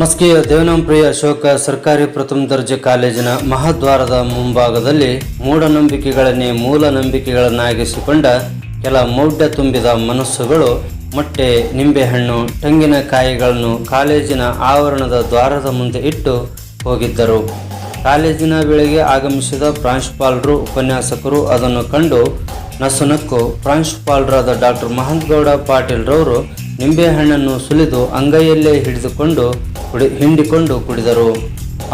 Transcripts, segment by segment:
ಮಸ್ಕಿಯ ದೇವನಂಪ್ರಿಯ ಅಶೋಕ ಸರ್ಕಾರಿ ಪ್ರಥಮ ದರ್ಜೆ ಕಾಲೇಜಿನ ಮಹಾದ್ವಾರದ ಮುಂಭಾಗದಲ್ಲಿ ಮೂಢನಂಬಿಕೆಗಳನ್ನೇ ಮೂಲ ನಂಬಿಕೆಗಳನ್ನಾಗಿಸಿಕೊಂಡ ಕೆಲ ಮೌಢ್ಯ ತುಂಬಿದ ಮನಸ್ಸುಗಳು, ಮೊಟ್ಟೆ, ನಿಂಬೆಹಣ್ಣು ತೆಂಗಿನಕಾಯಿಗಳನ್ನು ಕಾಲೇಜಿನ ಆವರಣದ ದ್ವಾರದ ಮುಂದೆ ಇಟ್ಟು ಹೋಗಿದ್ದರು. ಕಾಲೇಜಿನ ವೇಳೆಗೆ ಆಗಮಿಸಿದ ಪ್ರಾಂಶುಪಾಲರು, ಉಪನ್ಯಾಸಕರು ಅದನ್ನು ಕಂಡು ನಸುನಕ್ಕು ಪ್ರಾಂಶುಪಾಲರಾದ ಡಾಕ್ಟರ್ ಮಹಂತಗೌಡ ಪಾಟೀಲ್ರವರು ನಿಂಬೆಹಣ್ಣನ್ನು ಸುಲಿದು ಅಂಗೈಯಲ್ಲೇ ಹಿಡಿದುಕೊಂಡು ಕುಡಿ, ಹಿಂಡಿಕೊಂಡು ಕುಡಿದರು.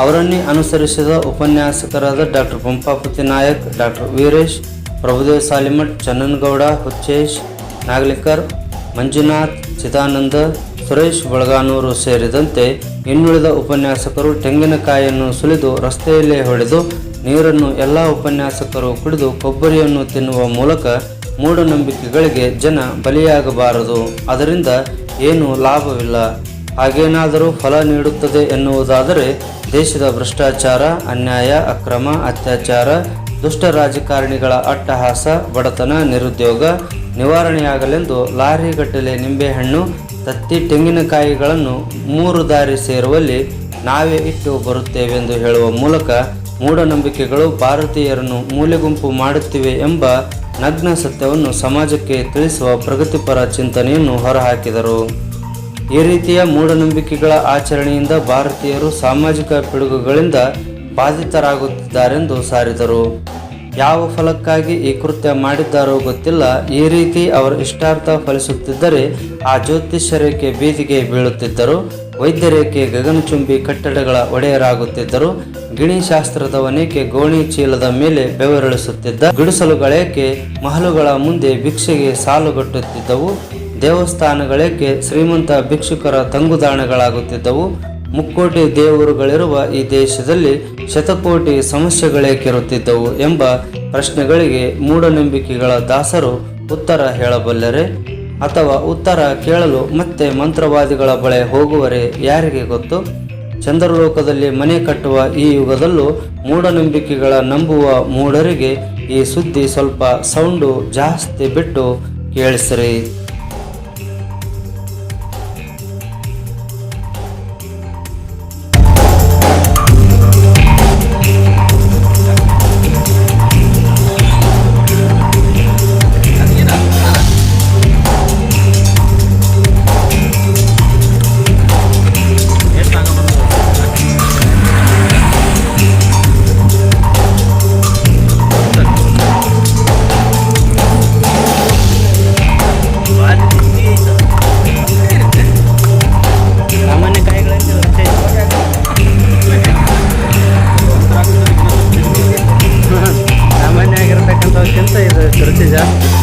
ಅವರನ್ನೇ ಅನುಸರಿಸಿದ ಉಪನ್ಯಾಸಕರಾದ ಡಾಕ್ಟರ್ ಪಂಪಾಪತಿ ನಾಯಕ್, ಡಾಕ್ಟರ್ ವೀರೇಶ್, ಪ್ರಭುದೇವ್ ಸಾಲಿಮಠ್, ಚನ್ನನ್ಗೌಡ, ಹುಚ್ಚೇಶ್, ನಾಗಲಿಕರ್, ಮಂಜುನಾಥ್, ಚಿದಾನಂದ, ಸುರೇಶ್ ಬಳಗಾನೂರು ಸೇರಿದಂತೆ ಇನ್ನುಳಿದ ಉಪನ್ಯಾಸಕರು ತೆಂಗಿನಕಾಯಿಯನ್ನು ಸುಲಿದು ರಸ್ತೆಯಲ್ಲೇ ಹೊಡೆದು ನೀರನ್ನು ಎಲ್ಲ ಉಪನ್ಯಾಸಕರು ಕುಡಿದು ಕೊಬ್ಬರಿಯನ್ನು ತಿನ್ನುವ ಮೂಲಕ ಮೂಢನಂಬಿಕೆಗಳಿಗೆ ಜನ ಬಲಿಯಾಗಬಾರದು. ಅದರಿಂದ ಏನು ಲಾಭವಿಲ್ಲ. ಹಾಗೇನಾದರೂ ಫಲ ನೀಡುತ್ತದೆ ಎನ್ನುವುದಾದರೆ ದೇಶದ ಭ್ರಷ್ಟಾಚಾರ, ಅನ್ಯಾಯ, ಅಕ್ರಮ, ಅತ್ಯಾಚಾರ, ದುಷ್ಟ ರಾಜಕಾರಣಿಗಳ ಅಟ್ಟಹಾಸ, ಬಡತನ, ನಿರುದ್ಯೋಗ ನಿವಾರಣೆಯಾಗಲೆಂದು ಲಾರಿಗಟ್ಟಲೆ ನಿಂಬೆಹಣ್ಣು, ತತ್ತಿ ತೆಂಗಿನಕಾಯಿಗಳನ್ನು ಮೂರು ದಾರಿ ಸೇರುವಲ್ಲಿ ನಾವೇ ಇಟ್ಟು ಬರುತ್ತೇವೆಂದು ಹೇಳುವ ಮೂಲಕ ಮೂಢನಂಬಿಕೆಗಳು ಭಾರತೀಯರನ್ನು ಮೂಲೆಗುಂಪು ಮಾಡುತ್ತಿವೆ ಎಂಬ ನಗ್ನ ಸತ್ಯವನ್ನು ಸಮಾಜಕ್ಕೆ ತಿಳಿಸುವ ಪ್ರಗತಿಪರ ಚಿಂತನೆಯನ್ನು ಹೊರಹಾಕಿದರು. ಈ ರೀತಿಯ ಮೂಢನಂಬಿಕೆಗಳ ಆಚರಣೆಯಿಂದ ಭಾರತೀಯರು ಸಾಮಾಜಿಕ ಪಿಡುಗುಗಳಿಂದ ಬಾಧಿತರಾಗುತ್ತಿದ್ದಾರೆಂದು ಸಾರಿದರು. ಯಾವ ಫಲಕ್ಕಾಗಿ ಈ ಕೃತ್ಯ ಮಾಡಿದ್ದಾರೋ ಗೊತ್ತಿಲ್ಲ. ಈ ರೀತಿ ಅವರು ಇಷ್ಟಾರ್ಥ ಫಲಿಸುತ್ತಿದ್ದರೆ ಆ ಜ್ಯೋತಿಷ್ಯರೇಖೆ ಬೀದಿಗೆ ಬೀಳುತ್ತಿದ್ದರು. ವೈದ್ಯರೇಖೆ ಗಗನಚುಂಬಿ ಕಟ್ಟಡಗಳ ಒಡೆಯರಾಗುತ್ತಿದ್ದರು. ಗಿಣಿಶಾಸ್ತ್ರದವನೇಕೆ ಗೋಣಿ ಚೀಲದ ಮೇಲೆ ಬೆವರಿಳಿಸುತ್ತಿದ್ದ ಗುಡಿಸಲುಗಳೇಕೆ ಮಹಲುಗಳ ಮುಂದೆ ಭಿಕ್ಷೆಗೆ ಸಾಲುಗಟ್ಟುತ್ತಿದ್ದವು. ದೇವಸ್ಥಾನಗಳೇಕೆ ಶ್ರೀಮಂತ ಭಿಕ್ಷುಕರ ತಂಗುದಾಣಗಳಾಗುತ್ತಿದ್ದವು. ಮುಕ್ಕೋಟಿ ದೇವರುಗಳಿರುವ ಈ ದೇಶದಲ್ಲಿ ಶತಕೋಟಿ ಸಮಸ್ಯೆಗಳೇಕಿರುತ್ತಿದ್ದವು ಎಂಬ ಪ್ರಶ್ನೆಗಳಿಗೆ ಮೂಢನಂಬಿಕೆಗಳ ದಾಸರು ಉತ್ತರ ಹೇಳಬಲ್ಲರೆ? ಅಥವಾ ಉತ್ತರ ಕೇಳಲು ಮತ್ತೆ ಮಂತ್ರವಾದಿಗಳ ಬಳೆ ಹೋಗುವರೆ ಯಾರಿಗೆ ಗೊತ್ತು? ಚಂದ್ರಲೋಕದಲ್ಲಿ ಮನೆ ಕಟ್ಟುವ ಈ ಯುಗದಲ್ಲೂ ಮೂಢನಂಬಿಕೆಗಳ ನಂಬುವ ಮೂಢರಿಗೆ ಈ ಸುದ್ದಿ ಸ್ವಲ್ಪ ಸೌಂಡು ಜಾಸ್ತಿ ಬಿಟ್ಟು ಕೇಳಿಸ್ರಿ. 谢谢。